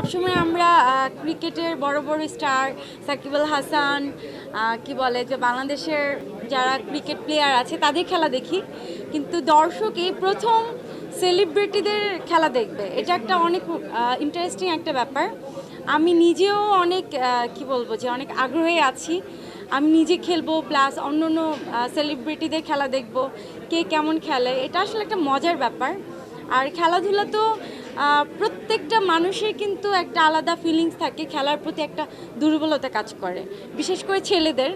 সবসময় আমরা ক্রিকেটের বড় বড় স্টার, সাকিব আল হাসান কি বলে যে বাংলাদেশের যারা ক্রিকেট প্লেয়ার আছে তাদের খেলা দেখি। কিন্তু দর্শক এই প্রথম সেলিব্রিটিদের খেলা দেখবে। এটা একটা অনেক ইন্টারেস্টিং একটা ব্যাপার। আমি নিজেও অনেক কি বলব যে অনেক আগ্রহী আছি। আমি নিজে খেলব প্লাস অন্য অন্য সেলিব্রিটিদের খেলা দেখব, কে কেমন খেলে। এটা আসলে একটা মজার ব্যাপার। আর খেলাধুলা তো প্রত্যেকটা মানুষের কিন্তু একটা আলাদা ফিলিংস থাকে, খেলার প্রতি একটা দুর্বলতা কাজ করে। বিশেষ করে ছেলেদের,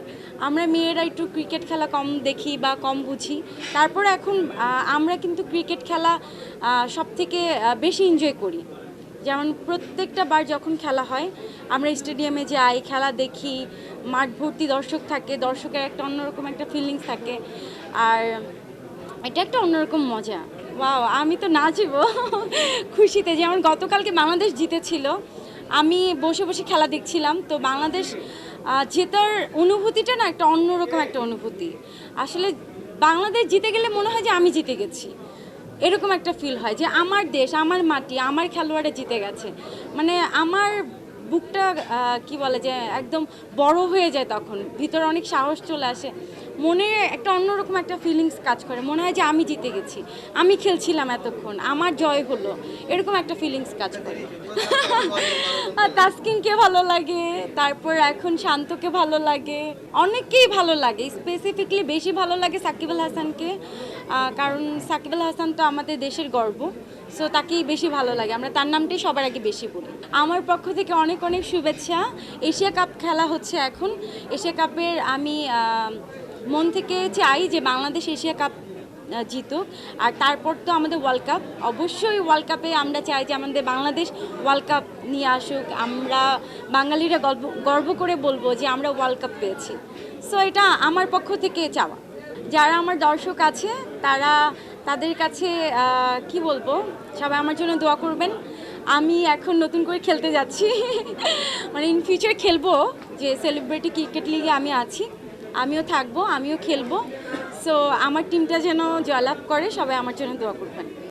আমরা মেয়েরা একটু ক্রিকেট খেলা কম দেখি বা কম বুঝি। তারপর এখন আমরা কিন্তু ক্রিকেট খেলা সব থেকে বেশি এনজয় করি। যেমন প্রত্যেকটা বার যখন খেলা হয়, আমরা স্টেডিয়ামে যাই, খেলা দেখি, মাঠ ভর্তি দর্শক থাকে, দর্শকের একটা অন্যরকম একটা ফিলিংস থাকে। আর এটা একটা অন্যরকম মজা। ওয়াও আমি তো নাচবো। খুশিতে, যেমন গতকালকে বাংলাদেশ জিতেছিল, আমি বসে বসে খেলা দেখছিলাম, তো বাংলাদেশ জেতার অনুভূতিটা না একটা অন্যরকম একটা অনুভূতি। আসলে বাংলাদেশ জিতে গেলে মনে হয় যে আমি জিতে গেছি। এরকম একটা ফিল হয় যে আমার দেশ, আমার মাটি, আমার খেলোয়াড়ে জিতে গেছে। মানে আমার বুকটা কি বলে যে, একদম বড় হয়ে যায় তখন। ভিতরে অনেক সাহস চলে আসে। মনে একটা অন্যরকম একটা ফিলিংস কাজ করে। মনে হয় যে, আমি জিতে গেছি। আমি খেলছিলাম এতক্ষণ। আমার জয় হলো। এরকম একটা ফিলিংস কাজ করে। তাসকিনকে ভালো লাগে। তারপর এখন শান্তকে ভালো লাগে। অনেককেই ভালো লাগে। স্পেসিফিকলি বেশি ভালো লাগে সাকিব আল হাসানকে। কারণ সাকিব আল হাসান তো আমাদের দেশের গর্ব। সো তাকেই বেশি ভালো লাগে। আমরা তার নামটাই সবার আগে বেশি বলি। আমার পক্ষ থেকে অনেক অনেক শুভেচ্ছা। এশিয়া কাপ খেলা হচ্ছে এখন। এশিয়া কাপের আমি মন থেকে চাই যে বাংলাদেশ এশিয়া কাপ জিতুক। আর তারপর তো আমাদের ওয়ার্ল্ড কাপ অবশ্যই ওয়ার্ল্ড কাপে আমরা চাই যে আমাদের বাংলাদেশ ওয়ার্ল্ড কাপ নিয়ে আসুক। আমরা বাঙালিরা গর্ব গর্ব করে বলব যে আমরা ওয়ার্ল্ড কাপ পেয়েছি। সো এটা আমার পক্ষ থেকে চাওয়া। যারা আমার দর্শক আছে, তারা তাদের কাছে কি বলব, সবাই আমার জন্য দোয়া করবেন। আমি এখন নতুন করে খেলতে যাচ্ছি। মানে ইন ফিউচার খেলব, যে সেলিব্রিটি ক্রিকেট লিগে আমি আছি। আমিও থাকব, আমিও খেলব। সো আমার টিমটা যেন জয়লাভ করে, সবাই আমার জন্য দোয়া করবেন।